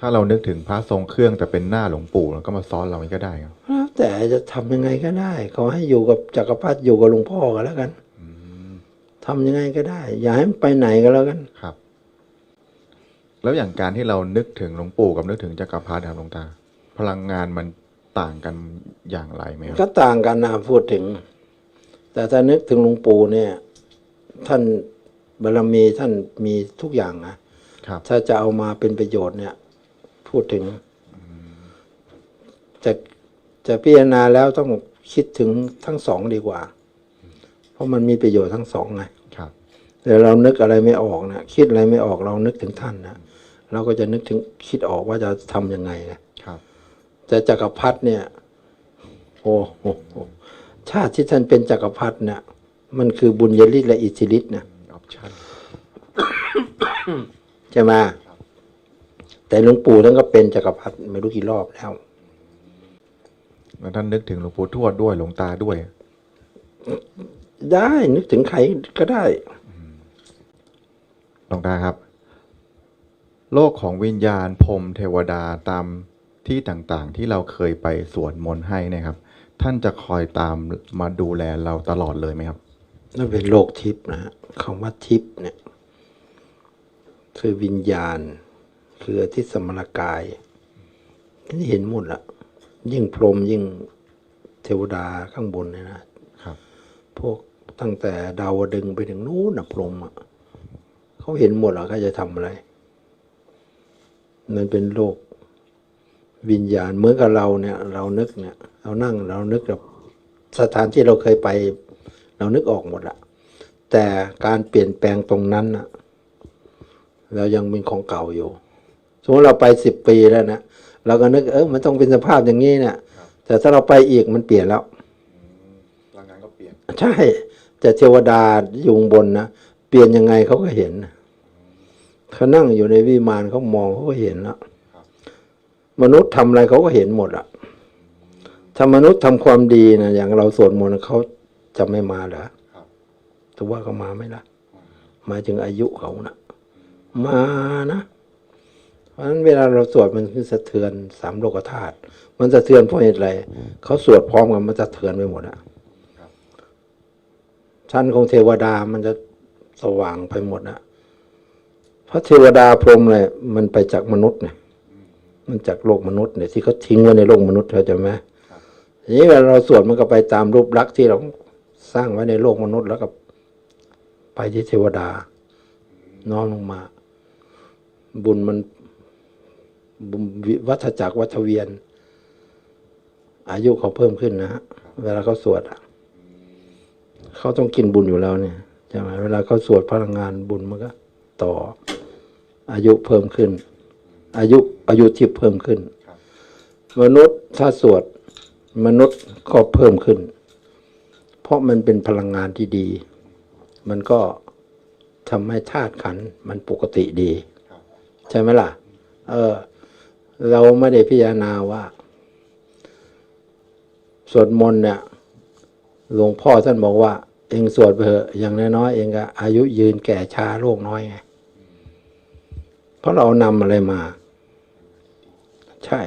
ถ้าเรานึกถึงพระทรงเครื่องแต่เป็นหน้าหลวงปู่แล้วก็มาซ้อนเราก็ได้ครับแล้วแต่จะทำยังไงก็ได้ขอให้อยู่กับจักรพรรดิอยู่กับหลวงพ่อก็แล้วกันทำยังไงก็ได้ อย่าให้มันไปไหนก็แล้วกันครับ แล้วอย่างการที่เรานึกถึงหลวงปู่กับนึกถึงจักรพรรดิครับหลวงตา พลังงานมันต่างกันอย่างไรไหมคก็รับต่างกันนะพูดถึง แต่ถ้านึกถึงหลวงปู่เนี่ย ท่านบารมีท่านมีทุกอย่างนะครับถ้าจะเอามาเป็นประโยชน์เนี่ย พูดถึงจะจะพิจารณาแล้วต้องคิดถึงทั้งสองดีกว่า เพราะมันมีประโยชน์ทั้งสองไงครับแต่เรานึกอะไรไม่ออกนะคิดอะไรไม่ออกเรานึกถึงท่านนะเราก็จะนึกถึงคิดออกว่าจะทำยังไงนะครับ แต่จักรพรรดิเนี่ย โอ้โหชาติที่ท่านเป็นจักรพรรดิเนี่ยมันคือบุญญาฤทธิ์และอิทธิฤทธิ์นะออปชั่นใช่ไหม แต่หลวงปู่ท่านก็เป็นจักรพรรดิไม่รู้กี่รอบแล้วแล้วท่านนึกถึงหลวงปู่ทวดด้วยหลวงตาด้วย ได้นึกถึงใครก็ได้หลวงตาครับ โลกของวิญญาณพรหมเทวดาตามที่ต่างๆ ที่เราเคยไปสวดมนต์ให้เนะครับ ท่านจะคอยตามมาดูแลเราตลอดเลยไหมครับนั่นเป็นโลกทิพย์นะฮะคำว่าทิพย์เนี่ย คือวิญญาณ คืออาทิตย์สมรกายนี่เห็นหมดละยิ่งพรหมยิ่งเทวดาข้างบนเนี่ยนะครับ พวกตั้งแต่ดาวดึงส์ไปถึงนู้นนะพรหมอะเขาเห็นหมดแล้วเขาจะทำอะไรนั่นเป็นโลกวิญญาณเหมือนกับเราเนี่ย เรานึกเนี่ย เรานั่งเรานึกกับสถานที่เราเคยไป เรานึกออกหมดละแต่การเปลี่ยนแปลงตรงนั้นนะเรายังเป็นของเก่าอยู่ส มมติเราไปสิบปีแล้วนะเราก็นึกเออมันต้องเป็นสภาพอย่างนี้เนี่ยแต่ถ้าเราไปอีกมันเปลี่ยนแล้วพลังงานก็เปลี่ยน ใช่ แต่เทวดาอยู่ข้างบนนะเปลี่ยนยังไงเขาก็เห็นเขานั่งอยู่ในวิมานเขามองเขาก็เห็นแล้วมนุษย์ทำอะไรเขาก็เห็นหมดอะถ้ามนุษย์ทำความดีนะอย่างเราสวดมนต์เขาจะไม่มาเหรอครับแต่ว่าเขามาไหมล่ะหมายถึงอายุเขานะมานะเพ ราะฉะนั้นเวลาเราสวดมันคือสะเทือนสามโลกธาตุมันสะเทือนเพราะเหตุอะไรเขาสวดพร้อมกันมันสะเทือนไปหมดอะชั้นของเทวดามันจะสว่างไปหมดนะเพราะเทวดาพรหมเลยมันไปจากมนุษย์เนี่ย มันจากโลกมนุษย์เนี่ยที่เขาทิ้งไว้ในโลกมนุษย์เข้าใจไหมทีนี้เวลาเราสวดมันก็ไปตามรูปลักษณ์ที่เราสร้างไว้ในโลกมนุษย์แล้วก็ไปที่เทวดาน้อมลงมา บุญมัน วัฏจักรวัฏเวียน อายุเขาเพิ่มขึ้นนะฮะเวลาเขาสวดอะเขาต้องกินบุญอยู่แล้วเนี่ยใช่ไหมเวลาเขาสวดพลังงานบุญมันก็ ต่อ อายุเพิ่มขึ้น อายุอายุทิพเพิ่มขึ้น มนุษย์ถ้าสวดมนุษย์ก็เพิ่มขึ้น เพราะมันเป็นพลังงานที่ดี มันก็ทำให้ธาตุขันมันปกติดี ใช่ไหมล่ะ เออ เราไม่ได้พิจารณาว่า สวดมนต์เนี่ยหลวงพ่อท่านบอกว่า เองสวดไปเถอะอย่างน้อยๆเองก็อายุยืนแก่ชาโรคน้อยไงเพราะเรานำอะไรมา ใช่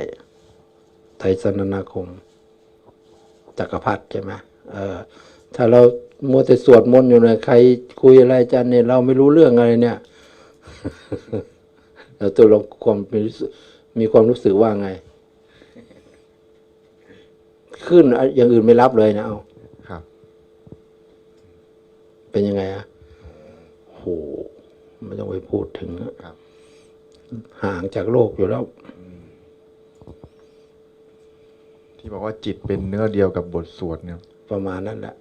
ไตรสนนาคม จักรพรรดิใช่ไหมเออ ถ้าเรามัวแต่สวดมนต์อยู่เนี่ยใครคุยอะไรจารย์เนี่ยเราไม่รู้เรื่องอะไรเนี่ย เราตัวเราความมีรู้สึก มีความรู้สึกว่าไง ขึ้นอะอย่างอื่นไม่รับเลยนะเอาครับ เป็นยังไงอะโหไม่ต้องไปพูดถึงอะครับ ห่างจากโลกอยู่แล้ว ที่บอกว่าจิตเป็นเนื้อเดียวกับบทสวดเนี่ย ประมาณนั้นแหละ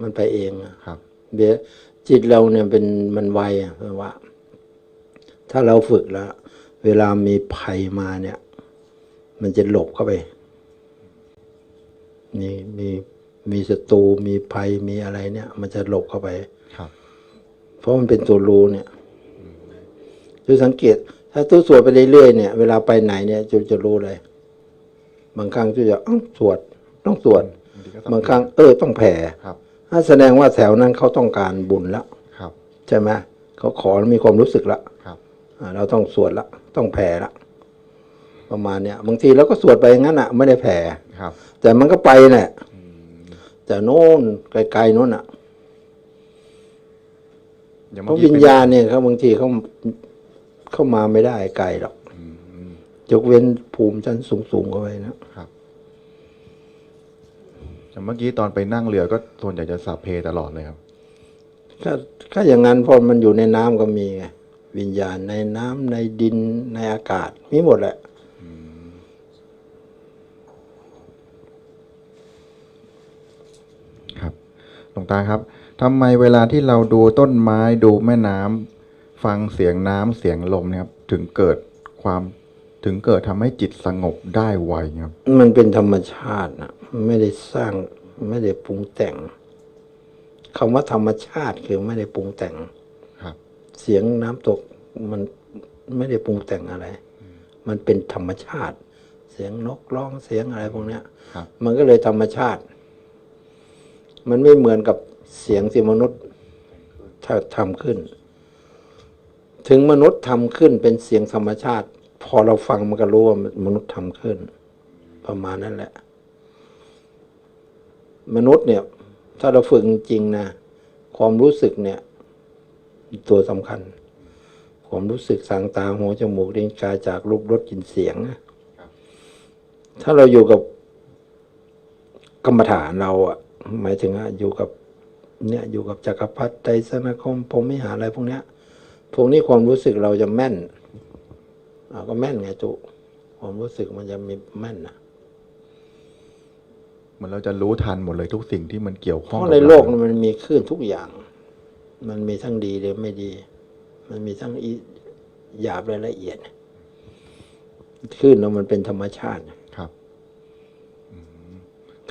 มันไปเองอะครับเบียจิตเราเนี่ยเป็นมันไวอะเพราะว่า ถ้าเราฝึกแล้ว เวลามีภัยมาเนี่ย มันจะหลบเข้าไป มีมีมีศัตรูมีภัยมีอะไรเนี่ย มันจะหลบเข้าไปครับเพราะมันเป็นตัวรู้เนี่ยดูสังเกต ถ้าตู้สวดไปเรื่อยๆเนี่ย เวลาไปไหนเนี่ยจะจะรู้เลย บางครั้งจะจะอ้าวสวดต้องสวดบางทีก็ต้องบางครั้งเออต้องแผ่ครับถ้าแสดงว่าแถวนั้นเขาต้องการบุญแล้วครับใช่ไหมเขาขอมีความรู้สึกละครับอ่า เราต้องสวดละต้องแผ่ละประมาณเนี้ยบางทีเราก็สวดไปอย่างนั้นอะ ไม่ได้แผ่ครับ แต่มันก็ไปแหละแต่โน่นไกลๆโน่นอะอย่างเพเมื่อราะกี้วิญญาณเนี่ยเขาบางทีเขาเข้ามาไม่ได้ไกลหรอกอืมยกเว้นภูมิชั้นสูงๆเข้าไปนะครับอย่างเมื่อกี้ตอนไปนั่งเรือก็ส่วนใหญ่จะสับเพตลอดเลยครับถ้าถ้าอย่างนั้นเพอมันอยู่ในน้ำก็มีไง วิญญาณในน้ำในดินในอากาศ มีหมดแหละครับหลวงตาครับทำไมเวลาที่เราดูต้นไม้ดูแม่น้ำฟังเสียงน้ำเสียงลมเนะครับถึงเกิดความถึงเกิดทำให้จิตสงบได้ไวครับ มันเป็นธรรมชาตินะไม่ได้สร้างไม่ได้ปรุงแต่งคำว่าธรรมชาติคือไม่ได้ปรุงแต่งครับ เสียงน้ำตกมันไม่ได้ปรุงแต่งอะไร มันเป็นธรรมชาติ เสียงนกร้องเสียงอะไรพวกเนี้ยครับมันก็เลยธรรมชาติ มันไม่เหมือนกับเสียงที่มนุษย์ถ้าทำขึ้น ถึงมนุษย์ทำขึ้นเป็นเสียงธรรมชาติ พอเราฟังมันก็รู้ว่ามนุษย์ทำขึ้น ประมาณนั้นแหละ มนุษย์เนี่ย ถ้าเราฝึกจริงๆนะความรู้สึกเนี่ย ตัวสำคัญ ความรู้สึกสางตาหูจมูกลิ้นกายจากรูปรสกลิ่นเสียงนะถ้าเราอยู่กับกรรมฐานเราอะหมายถึงว่าอยู่กับ เนี่ยอยู่กับจักรพรรดิไตรสนาคมพรหมิหารอะไรพวกเนี้ยพวกนี้ความรู้สึกเราจะแม่นอ่าก็แม่นไงจุความรู้สึกมันจะมีแม่นนะเหมือนเราจะรู้ทันหมดเลยทุกสิ่งที่มันเกี่ยวเพข้องราะบในโลกเรามันมีคลื่นทุกอย่าง มันมีทั้งดีและไม่ดี มันมีทั้งอีหยาบและละเอียดคลื่นเรามันเป็นธรรมชาติครับ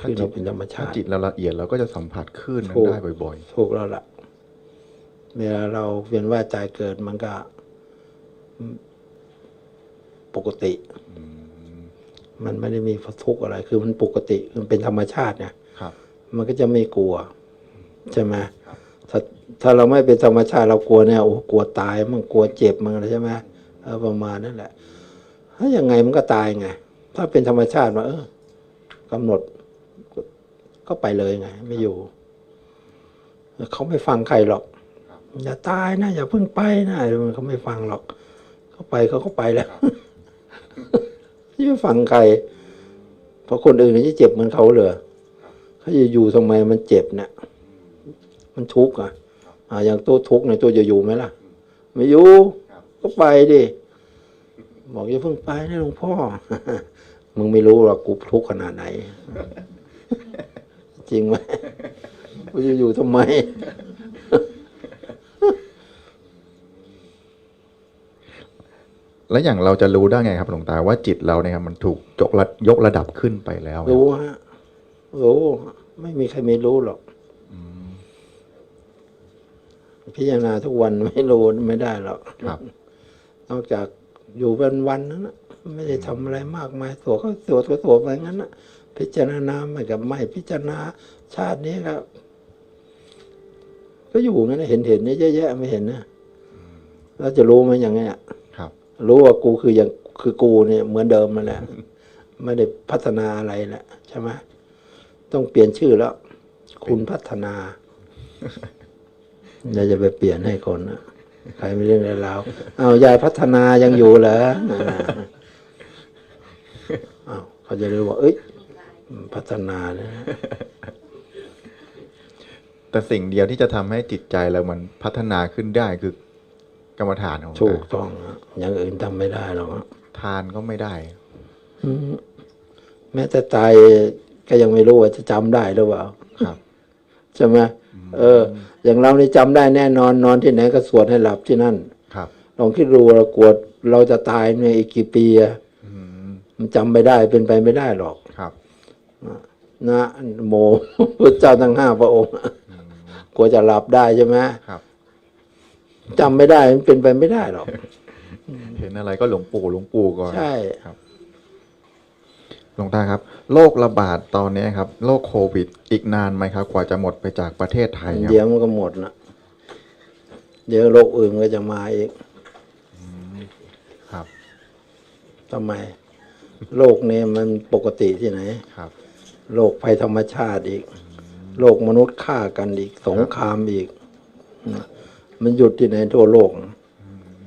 คลื่นเราเป็นธรรมถ้าชาติจิตเราละเอียดเราก็จะสัมผัสคลื่นนั้นถูกได้บ่อยถูกแล้วล่ะเวลาเราเวียนว่ายตายเกิดมันก็อืมปกติ มันไม่ได้มีทุกข์อะไร คือมันปกติ มันเป็นธรรมชาติเนี่ยๆครับมันก็จะไม่กลัว ใช่ไหม ถ้าถ้าเราไม่เป็นธรรมชาติเรากลัวเนี่ยโอ้กลัวตายมันกลัวเจ็บมันอะไรใช่ไหมเออประมาณนั่นแหละถ้ายังไงมันก็ตายไง ถ้าเป็นธรรมชาติว่าเออกำหนด ก็ไปเลยไง ไม่อยู่เขาไม่ฟังใครหรอก อย่าตายนะ อย่าเพิ่งไปนะมันเขาไม่ฟังหรอก เขาไปเขาก็ไปแล้วที่ไม่ฟังใคร เพราะคนอื่นจะเจ็บเหมือนเขาเลยเขาจะอยู่ทำไมมันเจ็บเนี่ย มันทุกข์อะอ่าอย่างตัวทุกข์เนี่ยตัวจะอยู่ไหมล่ะ ไม่อยู่ ก็ไปดิ บอกอย่าเพิ่งไปนะหลวงพ่อ มึงไม่รู้หรอกกูทุกข์ขนาดไหน จริงไหมกูจะอยู่ทำไม แล้วอย่างเราจะรู้ได้ไงครับหลวงตาว่าจิตเราเนี่ยครับมันถูกยกระยกระดับขึ้นไปแล้ว รู้ฮะรู้ ไม่มีใครไม่รู้หรอก พิจารณาทุกวันไม่รู้ไม่ได้หรอกครับ นอกจากอยู่เป็นวันนั้นนะไม่ได้ทำอะไรมากมายสวดก็สวดก็สวดไปงั้นนะพิจารณาไม่กับไม่พิจารณาชาตินี้ก็ก็อยู่งั้นนะเห็นเห็นเนี่ยเยอะแยะไม่เห็นนะแล้วจะรู้ไหมอย่างเงี้ยครับ รู้ว่ากูคืออย่างคือกูเนี่ยเหมือนเดิมนั่นแหละไม่ได้พัฒนาอะไรแหละใช่ไหมต้องเปลี่ยนชื่อแล้ว คุณพัฒนา อย่าจะไปเปลี่ยนให้คนนะใครไม่เรื่องอะไรแล้วเอาวยายพัฒนายังอยู่เหรออ่าอ้าวเขาจะรู้ว่า เอ้ย พัฒนานะแต่สิ่งเดียวที่จะทำให้จิตใจเรามันพัฒนาขึ้นได้คือกรรมฐานของถูกตาต้องนะอย่างอื่นทำไม่ได้หรอกนะทานก็ไม่ได้อืมแม้แต่ตายก็ยังไม่รู้ว่าจะจำได้หรือเปล่าครับใช่ไหม เออ อย่างเรานี่จำได้แน่นอนนอนที่ไหนก็สวดให้หลับที่นั่น ครับลองคิดดูเรากวดเราจะตายในอีกกี่ปีอะอืมมันจำไม่ได้เป็นไปไม่ได้หรอกครับนะโมพระเจ้าทั้งห้าพระองค์กลัวจะหลับได้ใช่ไหมครับจำไม่ได้มันเป็นไปไม่ได้หรอกเห็นอะไรก็หลวงปู่หลวงปู่ก่อนใช่ห ลวงตาครับโรคระบาดตอนนี้ครับโรคโควิด อีกนานไหมครับ กว่าจะหมดไปจากประเทศไทยคเดี๋ยรับวมันก็หมดนะเดี๋ยวโรคอื่นก็จะมาอีกครับทำไมโลกนี้มันปกติที่ไหนครับโลกภัยธรรมชาติอีกโลกมนุษย์ฆ่ากันอีกสงครามอีกนะมันหยุดที่ไหนทั่วโลก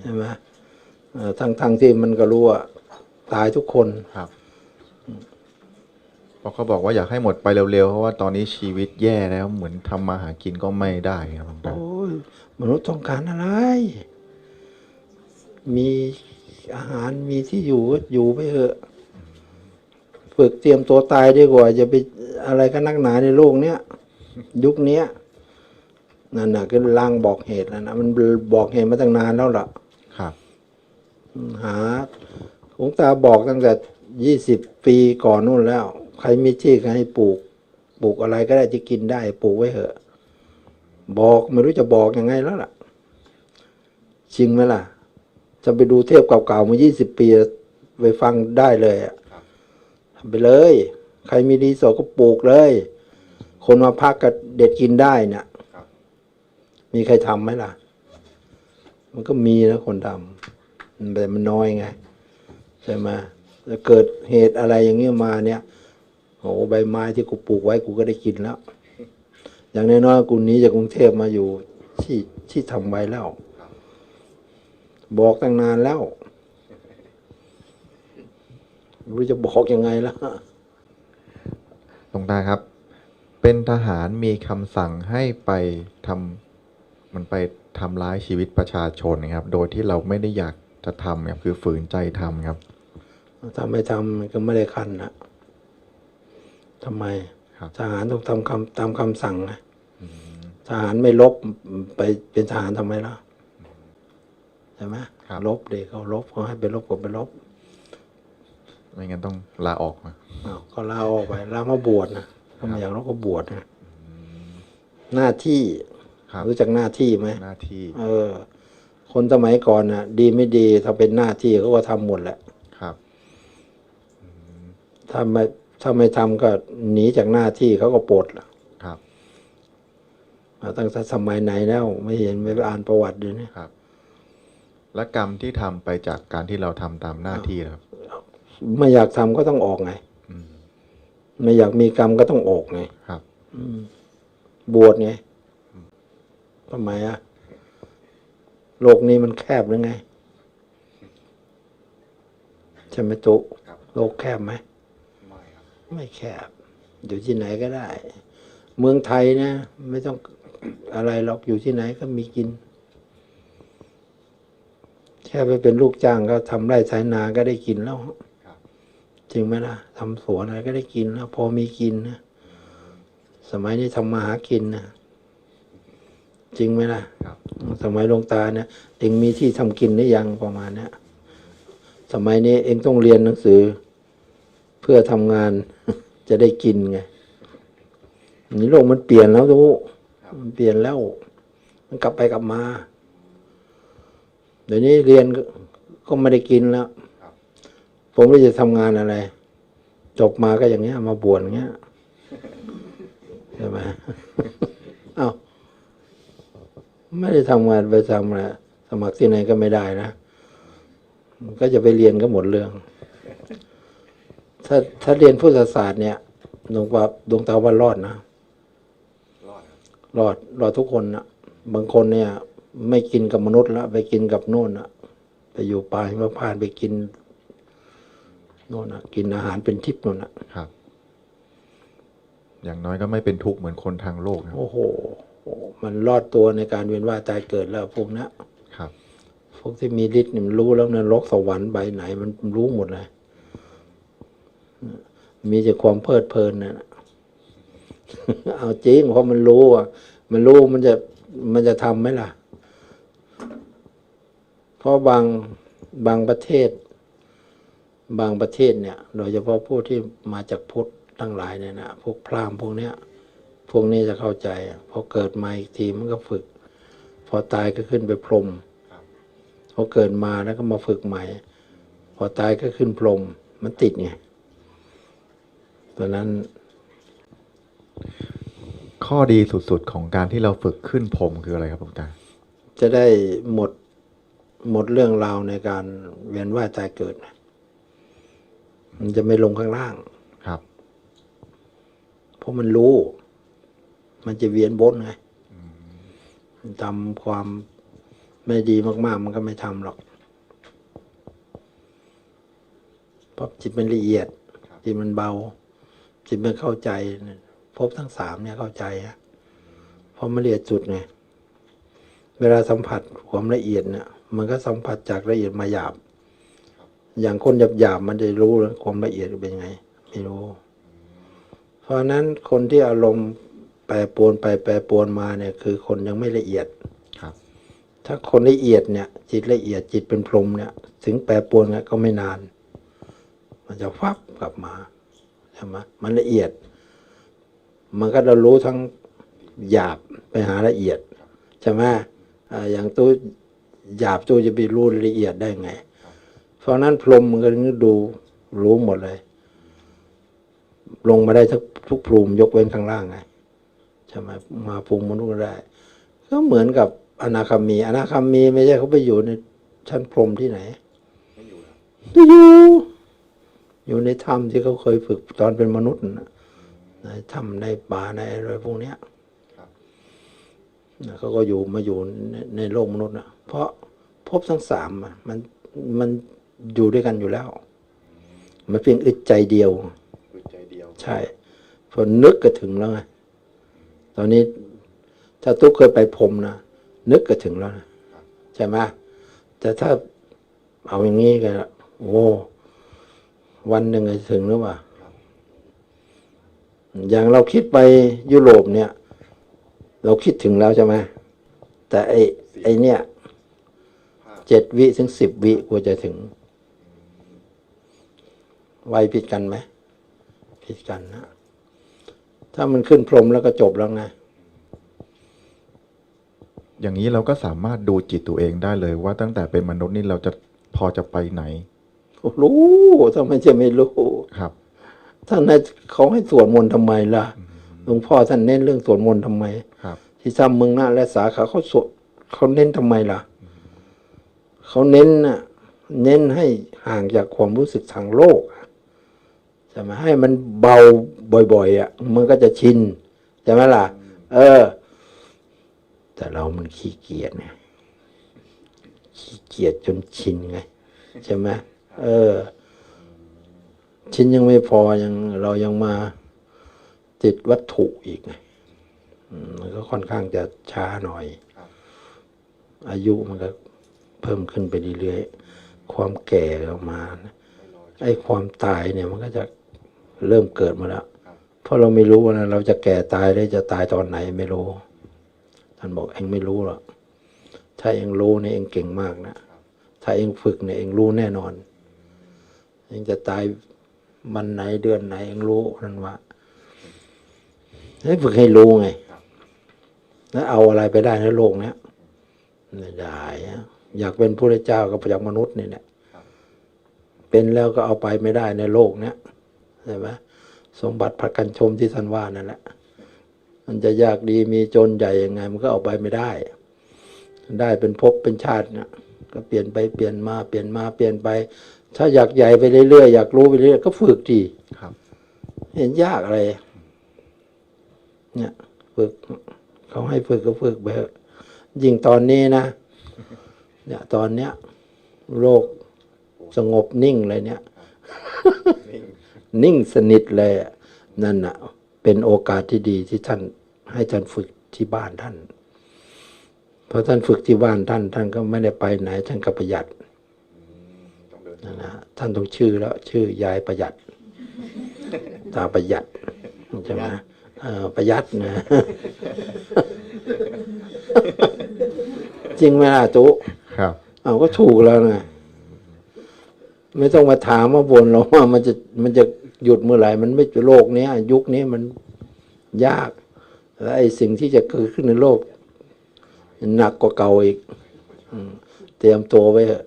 ใช่ไหมเอ่อทั้งทั้งที่มันก็รู้ว่าตายทุกคนครับ เพราะเขาบอกว่าอยากให้หมดไปเร็วๆ เพราะว่าตอนนี้ชีวิตแย่แล้วเหมือนทำมาหากินก็ไม่ได้ครับหลวงตาโอ้ยมนุษย์ต้องการอะไร มีอาหารมีที่อยู่ก็อยู่ไปเถอะฝึกเตรียมตัวตายดีกว่าจะไปอะไรกันนักหนาในโลกเนี้ยยุคเนี้ยนั่นน่ะคือลางบอกเหตุแล้วนะมันบอกเหตุมาตั้งนานแล้วล่ะ ครับ หาหลวงตาบอกตั้งแต่ยี่สิบปีก่อนนู่นแล้ว ใครมีที่ก็ให้ปลูก ปลูกอะไรก็ได้ที่กินได้ ปลูกไว้เถอะ บอกไม่รู้จะบอกยังไงแล้วล่ะจริงไหมล่ะ จะไปดูเทปเก่าๆมายี่สิบปีไปฟังได้เลยอะทำไปเลย ใครมีรีสอร์ทก็ปลูกเลย คนมาพักก็เด็ดกินได้เนี่ยครับมีใครทำไหมล่ะ มันก็มีนะคนทำแต่มันน้อยไง ใช่ไหมแล้วเกิดเหตุอะไรอย่างเงี้ยมาเนี่ย โอ้ใบไม้ที่กูปลูกไว้กูก็ได้กินแล้ว อย่างน้อยๆกูหนี้จากกรุงเทพมาอยู่ที่ที่ทำไว้แล้ว บอกตั้งนานแล้วไม่รู้จะบอกยังไงล่ะหลวงตาครับ เป็นทหารมีคำสั่งให้ไปทำมันไปทำร้ายชีวิตประชาชนนะครับ โดยที่เราไม่ได้อยากจะทำครับคือฝืนใจทำครับ ถ้าไม่ทำมันก็ไม่ได้คันนะ ทำไมครับทหารต้องทำคำตามคำสั่งนะทหารไม่ลบไปเป็นทหารทำไมล่ะใช่ไหมครับลบเด็กเขาลบเขาให้ไปลบก็ไปลบไม่งั้นต้องลาออกมาอ้าวก็ลาออกไปลามาบวชนะถ้าไม่อยากเราก็บวชนะหน้าที่ครับรู้จักหน้าที่ไหมหน้าที่ เออ คนสมัยก่อนนะดีไม่ดีถ้าเป็นหน้าที่เขาก็ทำหมดแหละครับถ้าไม่ ถ้าไม่ทำก็หนีจากหน้าที่เขาก็ปลดล่ะครับมาตั้งแต่สมัยไหนแล้ว ไม่เห็นไม่ไปอ่านประวัติดูนี่ครับ และกรรมที่ทำไปจากการที่เราทำตามหน้าที่ครับ ไม่อยากทำก็ต้องออกไงอืมไม่อยากมีกรรมก็ต้องออกไงครับบวชไงทำไมอะโลกนี้มันแคบหรือไงใช่ไหมตุครับโลกแคบไหมไม่ครับ ไม่แคบ อยู่ที่ไหนก็ได้ เมืองไทยนะ ไม่ต้องอะไรหรอกอยู่ที่ไหนก็มีกิน แค่ไปเป็นลูกจ้างก็ทำไร่ไถนาก็ได้กินแล้วครับจริงไหมล่ะทำสวนอะไรก็ได้กินแล้วพอมีกินนะสมัยนี้ทำมาหากินนะจริงไหมล่ะครับสมัยหลวงตาเนี่ยเองมีที่ทำกินหรือยังประมาณเนี้ยสมัยนี้เองต้องเรียนหนังสือ เพื่อทำงาน จะได้กินไงนี่โลกมันเปลี่ยนแล้วทุกมันเปลี่ยนแล้ว มันกลับไปกลับมา เดี๋ยวนี้เรียนก็ก็ไม่ได้กินแล้วครับผมไม่รู้จะทำงานอะไร จบมาก็อย่างเงี้ย มาบวชอย่างเงี้ยใช่ไหมเอ้าไม่ได้ทำงานไปทำอะไรสมัครที่ไหนก็ไม่ได้นะมันก็จะไปเรียนก็หมดเรื่อง ถ้าถ้าเรียนพุทธศาสตร์เนี่ยดวงตาดวงตาว่ารอดนะรอดครับรอดรอดทุกคนนะบางคนเนี่ย ไม่กินกับมนุษย์แล้วไปกินกับโน่นนะไปอยู่ป่าหิมพานต์ไปกินโน่นนะกินอาหารเป็นทิพย์โน่นนะครับ อย่างน้อยก็ไม่เป็นทุกข์เหมือนคนทางโลกนะครับโอ้โหโอ้มันรอดตัวในการเวียนว่ายตายเกิดแล้วพวกเนี้ยครับ พวกที่มีฤทธิ์เนี่ยมันรู้แล้วนรกสวรรค์ใบไหน มันรู้หมดเลย มีแต่ความเพลิดเพลินนะเอาจริงเพราะมันรู้อะ มันรู้มันจะมันจะทำไหมล่ะ เพราะบางบางประเทศ บางประเทศเนี่ย โดยเฉพาะผู้ที่มาจากพุทธทั้งหลายเนี่ยนะพวกพราหมณ์พวกเนี้ย พวกนี้จะเข้าใจอะพอเกิดมาอีกทีมันก็ฝึก พอตายก็ขึ้นไปพรหมครับพอเกิดมาแล้วก็มาฝึกใหม่ พอตายก็ขึ้นพรหมมันติดไง ตอนนั้น ข้อดีสุดๆของการที่เราฝึกขึ้นพรหมคืออะไรครับหลวงตาจะได้หมดหมดเรื่องราวในการเวียนว่ายตายเกิดนะมันจะไม่ลงข้างล่างครับ เพราะมันรู้ มันจะเวียนบนไงทำความไม่ดีมาก ๆ มันก็ไม่ทำหรอกเพราะจิตมันละเอียดครับจิตมันเบา จิตมันเข้าใจเนี่ยพบทั้งสามเนี่ยเข้าใจอะเพราะมันละเอียดสุดไงเวลาสัมผัสความละเอียดเนี่ยมันก็สัมผัสจากละเอียดมาหยาบ อย่างคนหยาบๆมันจะรู้แล้วความละเอียดเป็นยังไง ไม่รู้ เพราะฉะนั้นคนที่อารมณ์แปรปรวนไปแปรปรวนมาเนี่ย คือคนยังไม่ละเอียดครับ ถ้าคนละเอียดเนี่ย จิตละเอียดจิตเป็นพรหมเนี่ย ถึงแปรปรวนเนี่ยก็ไม่นาน มันจะฟับกลับมา ใช่ไหมมันละเอียด มันก็จะรู้ทั้งหยาบไปหาละเอียดใช่ไหมอ่าอย่างตู้หยาบตู้จะไปรู้ละเอียดได้ไง เพราะฉะนั้นพรหมมันก็ดูรู้หมดเลย ลงมาได้ทุกทุกภูมิยกเว้นข้างล่างไงใช่ไหมมาภูมิมนุษย์ก็ได้ ก็เหมือนกับอนาคามี อนาคามีไม่ใช่เขาไปอยู่ในชั้นพรหมที่ไหนไม่อยู่แล้วไม่ อยู่อยู่ในถ้ำที่เขาเคยฝึกตอนเป็นมนุษย์นะในถ้ำในป่าในอะไรพวกเนี้ยครับนะเขาก็อยู่มาอยู่ในในโลกมนุษย์นะเพราะภพทั้งสามอะมันมันอยู่ด้วยกันอยู่แล้ว มันเพียงอึดใจเดียวคือใจเดียว ใช่พอนึกก็ถึงแล้วไงตอนนี้ถ้าตุ๊กเคยไปพรมนะนึกก็ถึงแล้วนะใช่ไหมแต่ถ้าเอาอย่างนี้กันโอ้ วันหนึ่งถึงหรือเปล่าอย่างเราคิดไปยุโรปเนี่ย เราคิดถึงแล้วใช่ไหมแต่ไอ้ไอ้เนี่ยเจ็ดวิถึงสิบวิกว่าจะถึง ไวผิดกันไหมผิดกันนะ ถ้ามันขึ้นพรมแล้วก็จบแล้วไงอย่างนี้เราก็สามารถดูจิตตัวเองได้เลยว่าตั้งแต่เป็นมนุษย์นี่เราจะพอจะไปไหน รู้ทำไมจะไม่รู้ครับ ท่านให้เขาให้สวดมนต์ทำไมล่ะหลวงพ่อท่านเน้นเรื่องสวดมนต์ทำไมครับ ที่ซ้ำเมืองหน้าและสาขาเขาสวดเขาเน้นทำไมล่ะเขาเน้นน่ะเน้นให้ห่างจากความรู้สึกทางโลกอะใช่ไหมให้มันเบาบ่อย ๆอะมันก็จะชินใช่ไหมล่ะ เออ แต่เรามันขี้เกียจไงขี้เกียจจนชินไงใช่ไหม เออ ชิ้นยังไม่พอยังเรายังมาติดวัตถุอีกไงมันก็ค่อนข้างจะช้าหน่อย อายุมันก็เพิ่มขึ้นไปเรื่อยๆความแก่ออกมาไอ้ความตายเนี่ยมันก็จะเริ่มเกิดมาแล้วเพราะเราไม่รู้นะเราจะแก่ตายได้จะตายตอนไหนไม่รู้ท่านบอกเองไม่รู้หรอกถ้าเองรู้เนี่ยเองเก่งมากนะถ้าเองฝึกเนี่ยเองรู้แน่นอน เองจะตายวันไหนเดือนไหนเองรู้นั่นว่าให้ฝึกให้รู้ไง แล้วเอาอะไรไปได้ในโลกเนี้ยไม่ได้อยากเป็นพระเจ้าก็จากมนุษย์นี่แหละเป็นแล้วก็เอาไปไม่ได้ในโลกเนี้ยใช่ไหมสมบัติพักกันชมที่ท่านว่านั่นแหละ มันจะยากดีมีจนใหญ่ยังไง มันก็เอาไปไม่ได้ ได้เป็นภพเป็นชาติเนี่ยก็เปลี่ยนไปเปลี่ยนมาเปลี่ยนมาเปลี่ยนไป ถ้าอยากใหญ่ไปเรื่อยๆอยากรู้ไปเรื่อยๆก็ฝึกดีครับ เห็นยากอะไร เนี่ย ฝึกเขาให้ฝึกก็ฝึกไปเถอะยิ่งตอนนี้นะเนี่ย ตอนเนี้ยโลกสงบนิ่งเลยเนี่ย นิ่งสนิทเลยอะนั่นน่ะ เป็นโอกาสที่ดีที่ท่าน ให้ท่านฝึกที่บ้านท่านเพราะท่านฝึกที่บ้านท่าน ท่านก็ไม่ได้ไปไหนท่านก็ประหยัดต้องเดิ นนะนะท่านต้องชื่อแล้วชื่อยายประหยัด ตาประหยัดใช่ไหมเออประหยัดนะ จริงไหมล่ะตุ๊ครับเอาก็ถูกแล้วไงไม่ต้องมาถามมาบ่นหรอกว่ามันจะมันจะหยุดเมื่อไหร่มันไม่โลกเนี้ยยุคนี้มันยาก และไอ้สิ่งที่จะเกิดขึ้นในโลกหนักกว่าเก่าอีกอืมเตรียมตัวไว้เถอะ